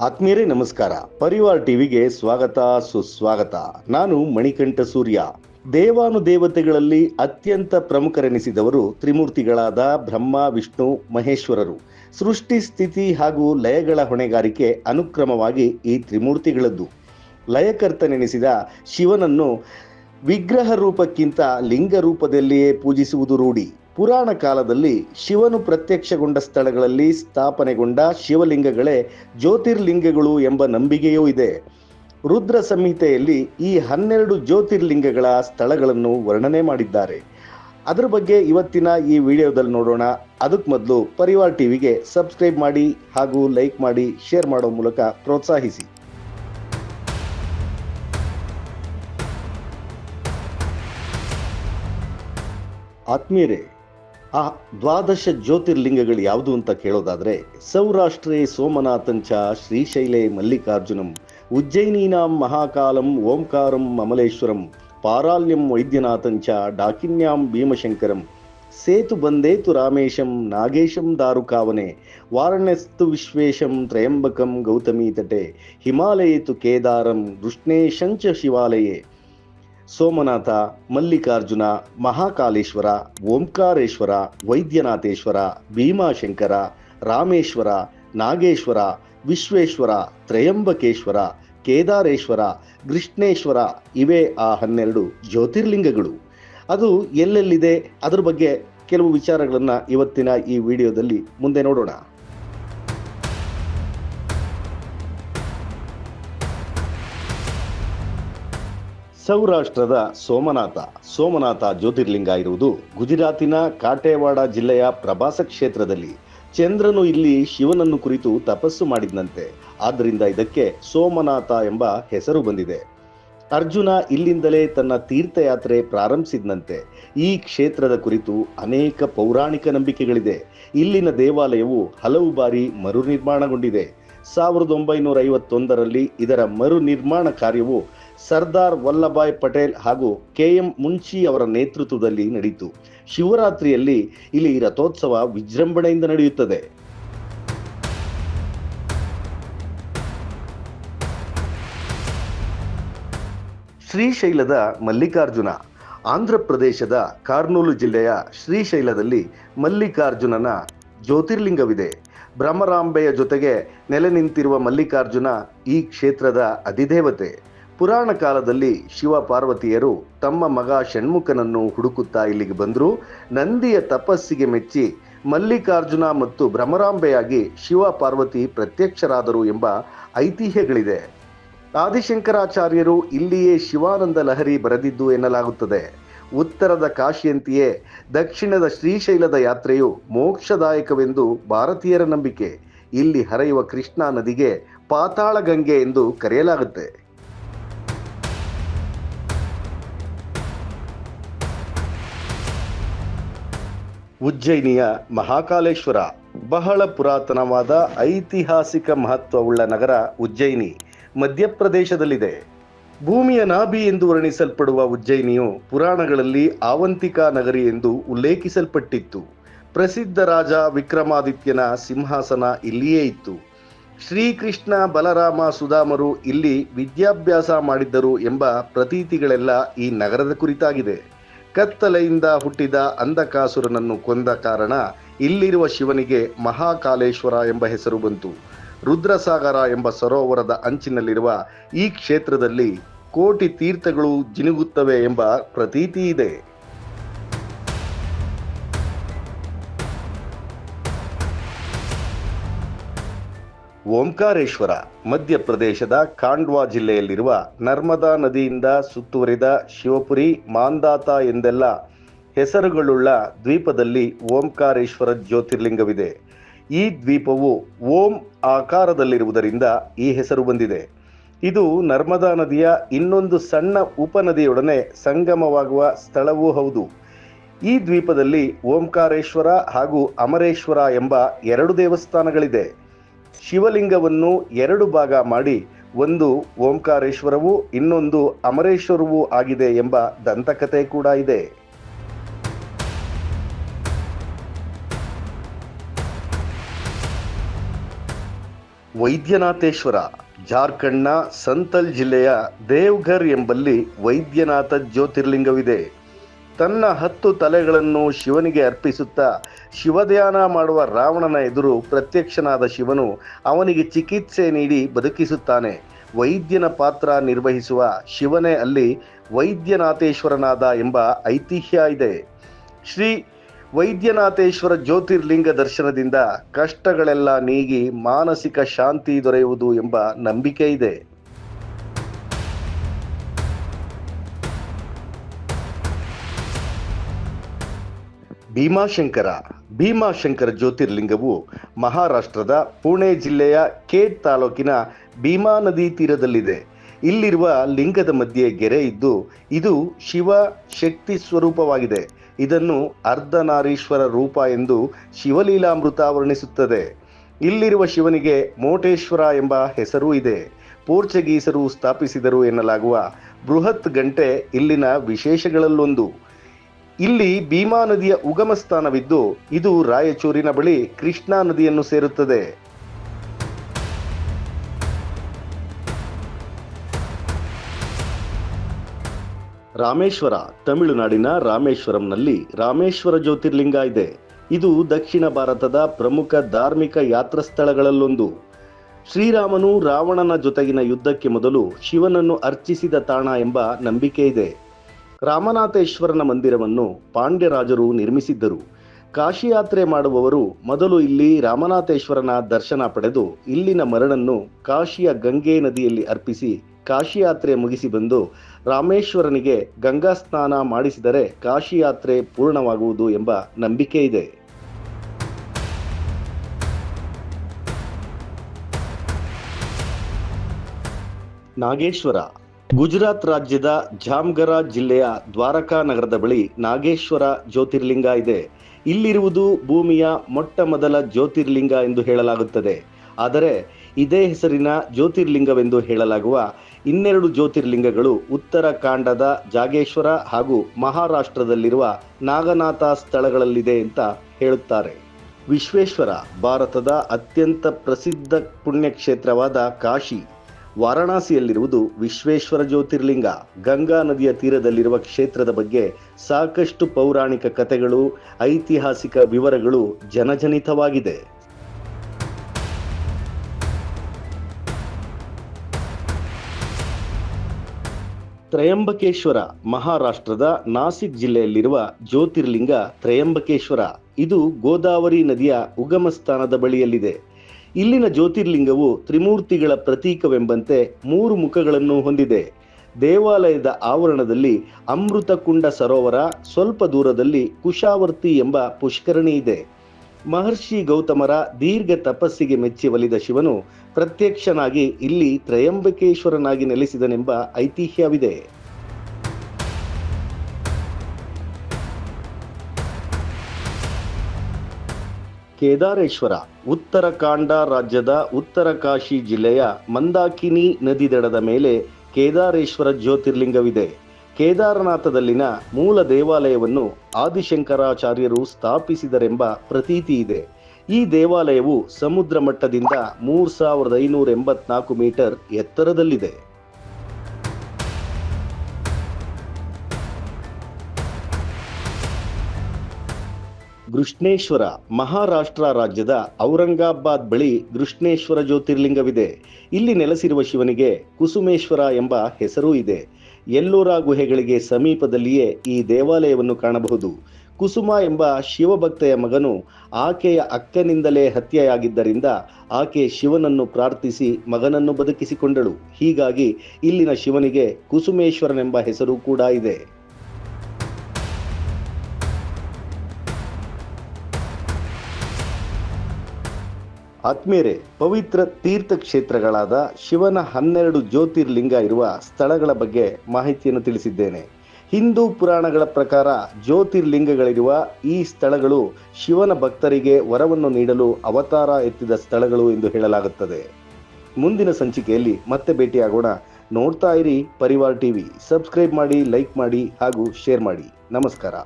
ಆತ್ಮೀಯರೇ, ನಮಸ್ಕಾರ. ಪರಿವಾರ್ ಟಿವಿಗೆ ಸ್ವಾಗತ, ಸುಸ್ವಾಗತ. ನಾನು ಮಣಿಕಂಠ ಸೂರ್ಯ ದೇವಾನುದೇವತೆಗಳಲ್ಲಿ ಅತ್ಯಂತ ಪ್ರಮುಖರೆನಿಸಿದವರು ತ್ರಿಮೂರ್ತಿಗಳಾದ ಬ್ರಹ್ಮ, ವಿಷ್ಣು, ಮಹೇಶ್ವರರು. ಸೃಷ್ಟಿ, ಸ್ಥಿತಿ ಹಾಗೂ ಲಯಗಳ ಹೊಣೆಗಾರಿಕೆ ಅನುಕ್ರಮವಾಗಿ ಈ ತ್ರಿಮೂರ್ತಿಗಳದ್ದು. ಲಯಕರ್ತನೆನಿಸಿದ ಶಿವನನ್ನು ವಿಗ್ರಹ ರೂಪಕ್ಕಿಂತ ಲಿಂಗ ರೂಪದಲ್ಲಿಯೇ ಪೂಜಿಸುವುದು ರೂಢಿ. ಪುರಾಣ ಕಾಲದಲ್ಲಿ ಶಿವನು ಪ್ರತ್ಯಕ್ಷಗೊಂಡ ಸ್ಥಳಗಳಲ್ಲಿ ಸ್ಥಾಪನೆಗೊಂಡ ಶಿವಲಿಂಗಗಳೇ ಜ್ಯೋತಿರ್ಲಿಂಗಗಳು ಎಂಬ ನಂಬಿಕೆಯೂ ಇದೆ. ರುದ್ರ ಸಂಹಿತೆಯಲ್ಲಿ ಈ ಹನ್ನೆರಡು ಜ್ಯೋತಿರ್ಲಿಂಗಗಳ ಸ್ಥಳಗಳನ್ನು ವರ್ಣನೆ ಮಾಡಿದ್ದಾರೆ. ಅದರ ಬಗ್ಗೆ ಇವತ್ತಿನ ಈ ವಿಡಿಯೋದಲ್ಲಿ ನೋಡೋಣ. ಅದಕ್ಕೆ ಮೊದಲು ಪರಿವಾರ್ ಟಿವಿಗೆ ಸಬ್ಸ್ಕ್ರೈಬ್ ಮಾಡಿ ಹಾಗೂ ಲೈಕ್ ಮಾಡಿ, ಶೇರ್ ಮಾಡೋ ಮೂಲಕ ಪ್ರೋತ್ಸಾಹಿಸಿ. ಆತ್ಮೀಯರೇ ಆ ದ್ವಾದಶ ಜ್ಯೋತಿರ್ಲಿಂಗಗಳು ಯಾವುದು ಅಂತ ಕೇಳೋದಾದ್ರೆ, ಸೌರಾಷ್ಟ್ರೇ ಸೋಮನಾಥಂಚ ಶ್ರೀಶೈಲೆ ಮಲ್ಲಿಕಾರ್ಜುನಂ, ಉಜ್ಜಯಿನೀನಾಂ ಮಹಾಕಾಲಂ ಓಂಕಾರಂ ಅಮಲೇಶ್ವರಂ ಪಾರಾಲ್ಯಂ ವೈದ್ಯನಾಥಂಚ ಡಾಕಿನ್ಯಾಂ ಭೀಮಶಂಕರಂ, ಸೇತು ಬಂದೇತು ರಾಮೇಶಂ ನಾಗೇಶಂ ದಾರುಕಾವನೆ, ವಾರಣಸ್ತು ವಿಶ್ವೇಶಂ ತ್ರಯಂಬಕಂ ಗೌತಮೀ ತಟೆ ಹಿಮಾಲಯೇತು ಕೇದಾರಂ ಕೃಷ್ಣೇಶಂಚ ಶಿವಾಲಯೇ. ಸೋಮನಾಥ, ಮಲ್ಲಿಕಾರ್ಜುನ, ಮಹಾಕಾಲೇಶ್ವರ, ಓಂಕಾರೇಶ್ವರ, ವೈದ್ಯನಾಥೇಶ್ವರ, ಭೀಮಾಶಂಕರ, ರಾಮೇಶ್ವರ, ನಾಗೇಶ್ವರ, ವಿಶ್ವೇಶ್ವರ, ತ್ರಯಂಬಕೇಶ್ವರ, ಕೇದಾರೇಶ್ವರ, ಕೃಷ್ಣೇಶ್ವರ ಇವೇ ಆ ಹನ್ನೆರಡು ಜ್ಯೋತಿರ್ಲಿಂಗಗಳು. ಅದು ಎಲ್ಲೆಲ್ಲಿದೆ? ಅದರ ಬಗ್ಗೆ ಕೆಲವು ವಿಚಾರಗಳನ್ನು ಇವತ್ತಿನ ಈ ವಿಡಿಯೋದಲ್ಲಿ ಮುಂದೆ ನೋಡೋಣ. ಸೌರಾಷ್ಟ್ರದ ಸೋಮನಾಥ ಸೋಮನಾಥ ಜ್ಯೋತಿರ್ಲಿಂಗ ಇರುವುದು ಗುಜರಾತಿನ ಕಾಟೇವಾಡ ಜಿಲ್ಲೆಯ ಪ್ರಭಾಸ ಕ್ಷೇತ್ರದಲ್ಲಿ. ಚಂದ್ರನು ಇಲ್ಲಿ ಶಿವನನ್ನು ಕುರಿತು ತಪಸ್ಸು ಮಾಡಿದಂತೆ ಆದ್ದರಿಂದ ಇದಕ್ಕೆ ಸೋಮನಾಥ ಎಂಬ ಹೆಸರು ಬಂದಿದೆ. ಅರ್ಜುನ ಇಲ್ಲಿಂದಲೇ ತನ್ನ ತೀರ್ಥಯಾತ್ರೆ ಪ್ರಾರಂಭಿಸಿದಂತೆ ಈ ಕ್ಷೇತ್ರದ ಕುರಿತು ಅನೇಕ ಪೌರಾಣಿಕ ನಂಬಿಕೆಗಳಿದೆ. ಇಲ್ಲಿನ ದೇವಾಲಯವು ಹಲವು ಬಾರಿ ಮರು ನಿರ್ಮಾಣಗೊಂಡಿದೆ ಸಾವಿರದ ಒಂಬೈನೂರ ಐವತ್ತೊಂದರಲ್ಲಿ ಇದರ ಮರು ನಿರ್ಮಾಣ ಕಾರ್ಯವು ಸರ್ದಾರ್ ವಲ್ಲಭಾಯ್ ಪಟೇಲ್ ಹಾಗೂ ಕೆ ಎಂ ಮುನ್ಷಿ ಅವರ ನೇತೃತ್ವದಲ್ಲಿ ನಡೆಯಿತು. ಶಿವರಾತ್ರಿಯಲ್ಲಿ ಇಲ್ಲಿ ರಥೋತ್ಸವ ವಿಜೃಂಭಣೆಯಿಂದ ನಡೆಯುತ್ತದೆ. ಶ್ರೀಶೈಲದ ಮಲ್ಲಿಕಾರ್ಜುನ, ಆಂಧ್ರ ಪ್ರದೇಶದ ಕಾರ್ನೂಲು ಜಿಲ್ಲೆಯ ಶ್ರೀಶೈಲದಲ್ಲಿ ಮಲ್ಲಿಕಾರ್ಜುನನ ಜ್ಯೋತಿರ್ಲಿಂಗವಿದೆ. ಭ್ರಮರಾಂಬೆಯ ಜೊತೆಗೆ ನೆಲೆ ನಿಂತಿರುವ ಮಲ್ಲಿಕಾರ್ಜುನ ಈ ಕ್ಷೇತ್ರದ ಅಧಿದೇವತೆ. ಪುರಾಣ ಕಾಲದಲ್ಲಿ ಶಿವ ಪಾರ್ವತಿಯರು ತಮ್ಮ ಮಗ ಷಣ್ಮುಖನನ್ನು ಹುಡುಕುತ್ತಾ ಇಲ್ಲಿಗೆ ಬಂದರು. ನಂದಿಯ ತಪಸ್ಸಿಗೆ ಮೆಚ್ಚಿ ಮಲ್ಲಿಕಾರ್ಜುನ ಮತ್ತು ಭ್ರಮರಾಂಬೆಯಾಗಿ ಶಿವ ಪಾರ್ವತಿ ಪ್ರತ್ಯಕ್ಷರಾದರು ಎಂಬ ಐತಿಹ್ಯಗಳಿದೆ. ಆದಿಶಂಕರಾಚಾರ್ಯರು ಇಲ್ಲಿಯೇ ಶಿವಾನಂದ ಲಹರಿ ಬರೆದಿದ್ದು ಎನ್ನಲಾಗುತ್ತದೆ. ಉತ್ತರದ ಕಾಶಿಯಂತೆಯೇ ದಕ್ಷಿಣದ ಶ್ರೀಶೈಲದ ಯಾತ್ರೆಯು ಮೋಕ್ಷದಾಯಕವೆಂದು ಭಾರತೀಯರ ನಂಬಿಕೆ. ಇಲ್ಲಿ ಹರಿಯುವ ಕೃಷ್ಣಾ ನದಿಗೆ ಪಾತಾಳ ಗಂಗೆ ಎಂದು ಕರೆಯಲಾಗುತ್ತೆ. ಉಜ್ಜಯಿನಿಯ ಮಹಾಕಾಲೇಶ್ವರ, ಬಹಳ ಪುರಾತನವಾದ ಐತಿಹಾಸಿಕ ಮಹತ್ವವುಳ್ಳ ನಗರ ಉಜ್ಜಯಿನಿ ಮಧ್ಯಪ್ರದೇಶದಲ್ಲಿದೆ. ಭೂಮಿಯ ನಾಭಿ ಎಂದು ವರ್ಣಿಸಲ್ಪಡುವ ಉಜ್ಜಯಿನಿಯು ಪುರಾಣಗಳಲ್ಲಿ ಆವಂತಿಕಾ ನಗರಿ ಎಂದು ಉಲ್ಲೇಖಿಸಲ್ಪಟ್ಟಿತ್ತು. ಪ್ರಸಿದ್ಧ ರಾಜ ವಿಕ್ರಮಾದಿತ್ಯನ ಸಿಂಹಾಸನ ಇಲ್ಲಿಯೇ ಇತ್ತು. ಶ್ರೀಕೃಷ್ಣ, ಬಲರಾಮ, ಸುಧಾಮರು ಇಲ್ಲಿ ವಿದ್ಯಾಭ್ಯಾಸ ಮಾಡಿದ್ದರು ಎಂಬ ಪ್ರತೀತಿಗಳೆಲ್ಲ ಈ ನಗರದ ಕುರಿತಾಗಿದೆ. ಕತ್ತಲೆಯಿಂದ ಹುಟ್ಟಿದ ಅಂಧಕಾಸುರನನ್ನು ಕೊಂದ ಕಾರಣ ಇಲ್ಲಿರುವ ಶಿವನಿಗೆ ಮಹಾಕಾಲೇಶ್ವರ ಎಂಬ ಹೆಸರು ಬಂತು. ರುದ್ರಸಾಗರ ಎಂಬ ಸರೋವರದ ಅಂಚಿನಲ್ಲಿರುವ ಈ ಕ್ಷೇತ್ರದಲ್ಲಿ ಕೋಟಿ ತೀರ್ಥಗಳು ಜಿನುಗುತ್ತವೆ ಎಂಬ ಪ್ರತೀತಿ ಇದೆ. ಓಂಕಾರೇಶ್ವರ ಮಧ್ಯಪ್ರದೇಶದ ಖಾಂಡ್ವಾ ಜಿಲ್ಲೆಯಲ್ಲಿರುವ ನರ್ಮದಾ ನದಿಯಿಂದ ಸುತ್ತುವರಿದ ಶಿವಪುರಿ, ಮಾಂದಾತ ಎಂದೆಲ್ಲ ಹೆಸರುಗಳುಳ್ಳ ದ್ವೀಪದಲ್ಲಿ ಓಂಕಾರೇಶ್ವರ ಜ್ಯೋತಿರ್ಲಿಂಗವಿದೆ. ಈ ದ್ವೀಪವು ಓಂ ಆಕಾರದಲ್ಲಿರುವುದರಿಂದ ಈ ಹೆಸರು ಬಂದಿದೆ. ಇದು ನರ್ಮದಾ ನದಿಯ ಇನ್ನೊಂದು ಸಣ್ಣ ಉಪನದಿಯೊಡನೆ ಸಂಗಮವಾಗುವ ಸ್ಥಳವೂ ಹೌದು. ಈ ದ್ವೀಪದಲ್ಲಿ ಓಂಕಾರೇಶ್ವರ ಹಾಗೂ ಅಮರೇಶ್ವರ ಎಂಬ ಎರಡು ದೇವಸ್ಥಾನಗಳಿದೆ. ಶಿವಲಿಂಗವನ್ನು ಎರಡು ಭಾಗ ಮಾಡಿ, ಒಂದು ಓಂಕಾರೇಶ್ವರವು, ಇನ್ನೊಂದು ಅಮರೇಶ್ವರವೂ ಆಗಿದೆ ಎಂಬ ದಂತಕತೆ ಕೂಡ ಇದೆ. ವೈದ್ಯನಾಥೇಶ್ವರ, ಜಾರ್ಖಂಡ್ನ ಸಂತಲ್ ಜಿಲ್ಲೆಯ ದೇವ್ಘರ್ ಎಂಬಲ್ಲಿ ವೈದ್ಯನಾಥ ಜ್ಯೋತಿರ್ಲಿಂಗವಿದೆ. ತನ್ನ ಹತ್ತು ತಲೆಗಳನ್ನು ಶಿವನಿಗೆ ಅರ್ಪಿಸುತ್ತಾ ಶಿವಧ್ಯಾನ ಮಾಡುವ ರಾವಣನ ಎದುರು ಪ್ರತ್ಯಕ್ಷನಾದ ಶಿವನು ಅವನಿಗೆ ಚಿಕಿತ್ಸೆ ನೀಡಿ ಬದುಕಿಸುತ್ತಾನೆ. ವೈದ್ಯನ ಪಾತ್ರ ನಿರ್ವಹಿಸುವ ಶಿವನೇ ಅಲ್ಲಿ ವೈದ್ಯನಾಥೇಶ್ವರನಾದ ಎಂಬ ಐತಿಹ್ಯ ಇದೆ. ಶ್ರೀ ವೈದ್ಯನಾಥೇಶ್ವರ ಜ್ಯೋತಿರ್ಲಿಂಗ ದರ್ಶನದಿಂದ ಕಷ್ಟಗಳೆಲ್ಲ ನೀಗಿ ಮಾನಸಿಕ ಶಾಂತಿ ದೊರೆಯುವುದು ಎಂಬ ನಂಬಿಕೆ ಇದೆ. ಭೀಮಾಶಂಕರ ಭೀಮಾಶಂಕರ ಜ್ಯೋತಿರ್ಲಿಂಗವು ಮಹಾರಾಷ್ಟ್ರದ ಪುಣೆ ಜಿಲ್ಲೆಯ ಕೇಟ್ ತಾಲೂಕಿನ ಭೀಮಾ ನದಿ ತೀರದಲ್ಲಿದೆ. ಇಲ್ಲಿರುವ ಲಿಂಗದ ಮಧ್ಯೆ ಗೆರೆ ಇದ್ದು, ಇದು ಶಿವ ಶಕ್ತಿ ಸ್ವರೂಪವಾಗಿದೆ. ಇದನ್ನು ಅರ್ಧನಾರೀಶ್ವರ ರೂಪ ಎಂದು ಶಿವಲೀಲಾಮೃತ ವರ್ಣಿಸುತ್ತದೆ. ಇಲ್ಲಿರುವ ಶಿವನಿಗೆ ಮೋಟೇಶ್ವರ ಎಂಬ ಹೆಸರೂ ಇದೆ. ಪೋರ್ಚುಗೀಸರು ಸ್ಥಾಪಿಸಿದರು ಎನ್ನಲಾಗುವ ಬೃಹತ್ ಗಂಟೆ ಇಲ್ಲಿನ ವಿಶೇಷಗಳಲ್ಲೊಂದು. ಇಲ್ಲಿ ಭೀಮಾ ನದಿಯ ಉಗಮ ಸ್ಥಾನವಿದ್ದು ಇದು ರಾಯಚೂರಿನ ಬಳಿ ಕೃಷ್ಣಾ ನದಿಯನ್ನು ಸೇರುತ್ತದೆ. ರಾಮೇಶ್ವರ, ತಮಿಳುನಾಡಿನ ರಾಮೇಶ್ವರಂನಲ್ಲಿ ರಾಮೇಶ್ವರ ಜ್ಯೋತಿರ್ಲಿಂಗ ಇದೆ. ಇದು ದಕ್ಷಿಣ ಭಾರತದ ಪ್ರಮುಖ ಧಾರ್ಮಿಕ ಯಾತ್ರಾ ಸ್ಥಳಗಳಲ್ಲೊಂದು. ಶ್ರೀರಾಮನು ರಾವಣನ ಜೊತೆಗಿನ ಯುದ್ಧಕ್ಕೆ ಮೊದಲು ಶಿವನನ್ನು ಅರ್ಚಿಸಿದ ತಾಣ ಎಂಬ ನಂಬಿಕೆ ಇದೆ. ರಾಮನಾಥೇಶ್ವರನ ಮಂದಿರವನ್ನು ಪಾಂಡ್ಯರಾಜರು ನಿರ್ಮಿಸಿದ್ದರು. ಕಾಶಿ ಯಾತ್ರೆ ಮಾಡುವವರು ಮೊದಲು ಇಲ್ಲಿ ರಾಮನಾಥೇಶ್ವರನ ದರ್ಶನ ಪಡೆದು ಇಲ್ಲಿನ ಮರಣನ್ನು ಕಾಶಿಯ ಗಂಗೆ ನದಿಯಲ್ಲಿ ಅರ್ಪಿಸಿ ಕಾಶಿ ಯಾತ್ರೆ ಮುಗಿಸಿ ಬಂದು ರಾಮೇಶ್ವರನಿಗೆ ಗಂಗಾ ಸ್ನಾನ ಮಾಡಿಸಿದರೆ ಕಾಶಿ ಯಾತ್ರೆ ಪೂರ್ಣವಾಗುವುದು ಎಂಬ ನಂಬಿಕೆ ಇದೆ. ನಾಗೇಶ್ವರ ಗುಜರಾತ್ ರಾಜ್ಯದ ಜಾಮ್ಗರ ಜಿಲ್ಲೆಯ ದ್ವಾರಕಾ ನಗರದ ಬಳಿ ನಾಗೇಶ್ವರ ಜ್ಯೋತಿರ್ಲಿಂಗ ಇದೆ. ಇಲ್ಲಿರುವುದು ಭೂಮಿಯ ಮೊಟ್ಟ ಮೊದಲ ಜ್ಯೋತಿರ್ಲಿಂಗ ಎಂದು ಹೇಳಲಾಗುತ್ತದೆ. ಆದರೆ ಇದೇ ಹೆಸರಿನ ಜ್ಯೋತಿರ್ಲಿಂಗವೆಂದು ಹೇಳಲಾಗುವ ಇನ್ನೆರಡು ಜ್ಯೋತಿರ್ಲಿಂಗಗಳು ಉತ್ತರಾಖಂಡದ ಜಾಗೇಶ್ವರ ಹಾಗೂ ಮಹಾರಾಷ್ಟ್ರದಲ್ಲಿರುವ ನಾಗನಾಥ ಸ್ಥಳಗಳಲ್ಲಿದೆ ಅಂತ ಹೇಳುತ್ತಾರೆ. ವಿಶ್ವೇಶ್ವರ ಭಾರತದ ಅತ್ಯಂತ ಪ್ರಸಿದ್ಧ ಪುಣ್ಯಕ್ಷೇತ್ರವಾದ ಕಾಶಿ. ವಾರಾಣಸಿಯಲ್ಲಿರುವುದು ವಿಶ್ವೇಶ್ವರ ಜ್ಯೋತಿರ್ಲಿಂಗ. ಗಂಗಾ ನದಿಯ ತೀರದಲ್ಲಿರುವ ಕ್ಷೇತ್ರದ ಬಗ್ಗೆ ಸಾಕಷ್ಟು ಪೌರಾಣಿಕ ಕಥೆಗಳು, ಐತಿಹಾಸಿಕ ವಿವರಗಳು ಜನಜನಿತವಾಗಿದೆ. ತ್ರಯಂಬಕೇಶ್ವರ ಮಹಾರಾಷ್ಟ್ರದ ನಾಸಿಕ್ ಜಿಲ್ಲೆಯಲ್ಲಿರುವ ಜ್ಯೋತಿರ್ಲಿಂಗ ತ್ರಯಂಬಕೇಶ್ವರ. ಇದು ಗೋದಾವರಿ ನದಿಯ ಉಗಮ ಸ್ಥಾನದ ಬಳಿಯಲ್ಲಿದೆ. ಇಲ್ಲಿನ ಜ್ಯೋತಿರ್ಲಿಂಗವು ತ್ರಿಮೂರ್ತಿಗಳ ಪ್ರತೀಕವೆಂಬಂತೆ ಮೂರು ಮುಖಗಳನ್ನು ಹೊಂದಿದೆ. ದೇವಾಲಯದ ಆವರಣದಲ್ಲಿ ಅಮೃತಕುಂಡ ಸರೋವರ, ಸ್ವಲ್ಪ ದೂರದಲ್ಲಿ ಕುಶಾವರ್ತಿ ಎಂಬ ಪುಷ್ಕರಣಿ ಇದೆ. ಮಹರ್ಷಿ ಗೌತಮರ ದೀರ್ಘ ತಪಸ್ಸಿಗೆ ಮೆಚ್ಚಿ ಒಲಿದ ಶಿವನು ಪ್ರತ್ಯಕ್ಷನಾಗಿ ಇಲ್ಲಿ ತ್ರಯಂಬಕೇಶ್ವರನಾಗಿ ನೆಲೆಸಿದನೆಂಬ ಐತಿಹ್ಯವಿದೆ. ಕೇದಾರೇಶ್ವರ, ಉತ್ತರಕಾಂಡ ರಾಜ್ಯದ ಉತ್ತರಕಾಶಿ ಜಿಲ್ಲೆಯ ಮಂದಾಕಿನಿ ನದಿ ದಡದ ಮೇಲೆ ಕೇದಾರೇಶ್ವರ ಜ್ಯೋತಿರ್ಲಿಂಗವಿದೆ. ಕೇದಾರನಾಥದಲ್ಲಿನ ಮೂಲ ದೇವಾಲಯವನ್ನು ಆದಿಶಂಕರಾಚಾರ್ಯರು ಸ್ಥಾಪಿಸಿದರೆಂಬ ಪ್ರತೀತಿ ಇದೆ. ಈ ದೇವಾಲಯವು ಸಮುದ್ರ ಮಟ್ಟದಿಂದ ಮೂರು ಸಾವಿರದ ಐನೂರ ಎಂಬತ್ನಾಲ್ಕು ಮೀಟರ್ ಎತ್ತರದಲ್ಲಿದೆ. ಗೃಷ್ಣೇಶ್ವರ ಮಹಾರಾಷ್ಟ್ರ ರಾಜ್ಯದ ಔರಂಗಾಬಾದ್ ಬಳಿ ಗೃಷ್ಣೇಶ್ವರ ಜ್ಯೋತಿರ್ಲಿಂಗವಿದೆ. ಇಲ್ಲಿ ನೆಲೆಸಿರುವ ಶಿವನಿಗೆ ಕುಸುಮೇಶ್ವರ ಎಂಬ ಹೆಸರೂ ಇದೆ. ಎಲ್ಲೋರ ಗುಹೆಗಳಿಗೆ ಸಮೀಪದಲ್ಲಿಯೇ ಈ ದೇವಾಲಯವನ್ನು ಕಾಣಬಹುದು. ಕುಸುಮ ಎಂಬ ಶಿವಭಕ್ತೆಯ ಮಗನು ಆಕೆಯ ಅಕ್ಕನಿಂದಲೇ ಹತ್ಯೆಯಾಗಿದ್ದರಿಂದ ಆಕೆ ಶಿವನನ್ನು ಪ್ರಾರ್ಥಿಸಿ ಮಗನನ್ನು ಬದುಕಿಸಿಕೊಂಡಳು. ಹೀಗಾಗಿ ಇಲ್ಲಿನ ಶಿವನಿಗೆ ಕುಸುಮೇಶ್ವರನೆಂಬ ಹೆಸರು ಕೂಡ ಇದೆ. ಆತ್ಮೀಯರೇ ಪವಿತ್ರ ತೀರ್ಥ ಕ್ಷೇತ್ರಗಳಾದ ಶಿವನ ಹನ್ನೆರಡು ಜ್ಯೋತಿರ್ಲಿಂಗ ಇರುವ ಸ್ಥಳಗಳ ಬಗ್ಗೆ ಮಾಹಿತಿಯನ್ನು ತಿಳಿಸಿದ್ದೇನೆ. ಹಿಂದೂ ಪುರಾಣಗಳ ಪ್ರಕಾರ ಜ್ಯೋತಿರ್ಲಿಂಗಗಳಿರುವ ಈ ಸ್ಥಳಗಳು ಶಿವನ ಭಕ್ತರಿಗೆ ವರವನ್ನು ನೀಡಲು ಅವತಾರ ಎತ್ತಿದ ಸ್ಥಳಗಳು ಎಂದು ಹೇಳಲಾಗುತ್ತದೆ. ಮುಂದಿನ ಸಂಚಿಕೆಯಲ್ಲಿ ಮತ್ತೆ ಭೇಟಿಯಾಗೋಣ. ನೋಡ್ತಾ ಇರಿ ಪರಿವಾರ್ ಟಿವಿ. ಸಬ್ಸ್ಕ್ರೈಬ್ ಮಾಡಿ, ಲೈಕ್ ಮಾಡಿ ಹಾಗೂ ಶೇರ್ ಮಾಡಿ. ನಮಸ್ಕಾರ.